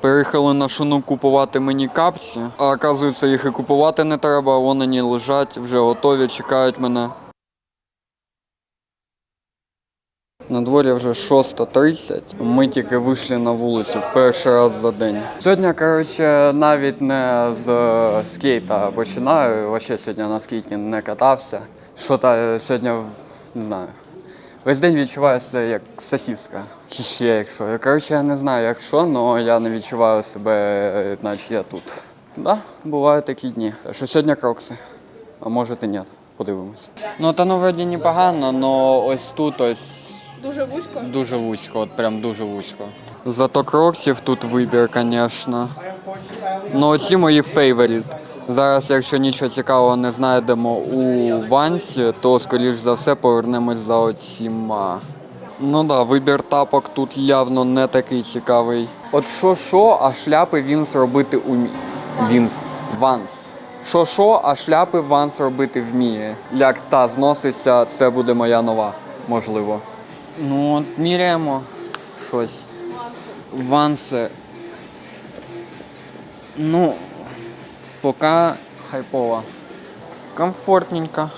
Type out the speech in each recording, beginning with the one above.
Переїхали на шуну купувати мені капці, а оказується, їх і купувати не треба, вони не лежать, вже готові, чекають мене. На дворі вже 6.30. Ми тільки вийшли на вулицю перший раз за день. Сьогодні, коротше, навіть не з скейта починаю. Вообще сьогодні на скейті не катався. Що та сьогодні, не знаю. Весь день відчуваю себе як сосиска. Чи ще якщо. Я Коротше, я не знаю, як що, але я не відчуваю себе, наче я тут. Да, бувають такі дні. Що сьогодні крокси, а може і ні. Подивимось. Ну, та ну вроді непогано, але ось тут ось Дуже вузько. Дуже вузько, от прям дуже вузько. Зато кроксів тут вибір, звісно. Ну, оці мої фейворіт. Зараз, якщо нічого цікавого не знайдемо у Вансі, то скоріш за все повернемось за оціма. Ну да, вибір тапок тут явно не такий цікавий. От що що, а шляпи Вінс робити уміє. Вінс. Ванс. Що що, а шляпи Ванс робити вміє. Як та зноситься, це буде моя нова, можливо. Ну, от міряємо щось. Ванси. Ну, поки хайпова. Комфортненько.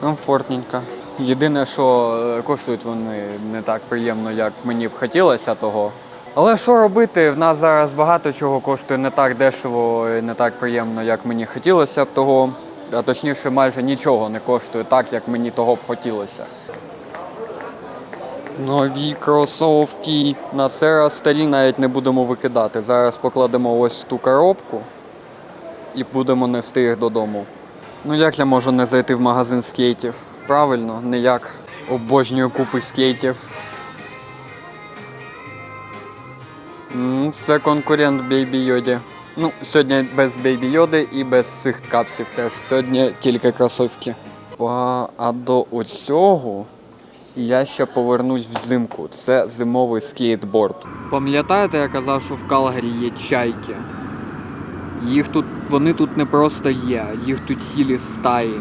Комфортненько. Єдине, що е, коштують вони не так приємно, як мені б хотілося того. Але що робити? В нас зараз багато чого коштує не так дешево і не так приємно, як мені хотілося б того. А точніше, майже нічого не коштує так, як мені того б хотілося. Нові кросовки. На цей раз старі навіть не будемо викидати. Зараз покладемо ось ту коробку і будемо нести їх додому. Ну як я можу не зайти в магазин скейтів? Правильно, ніяк. Обожнюю купи скейтів. Це конкурент Бейбі Йоді. Ну, сьогодні без Бейбі Йоди і без цих капсів теж. Сьогодні тільки кросовки. А, до оцього я ще повернусь взимку. Це зимовий скейтборд. Пам'ятаєте, я казав, що в Калгарі є чайки? Їх тут, вони тут не просто є, їх тут цілі стаї.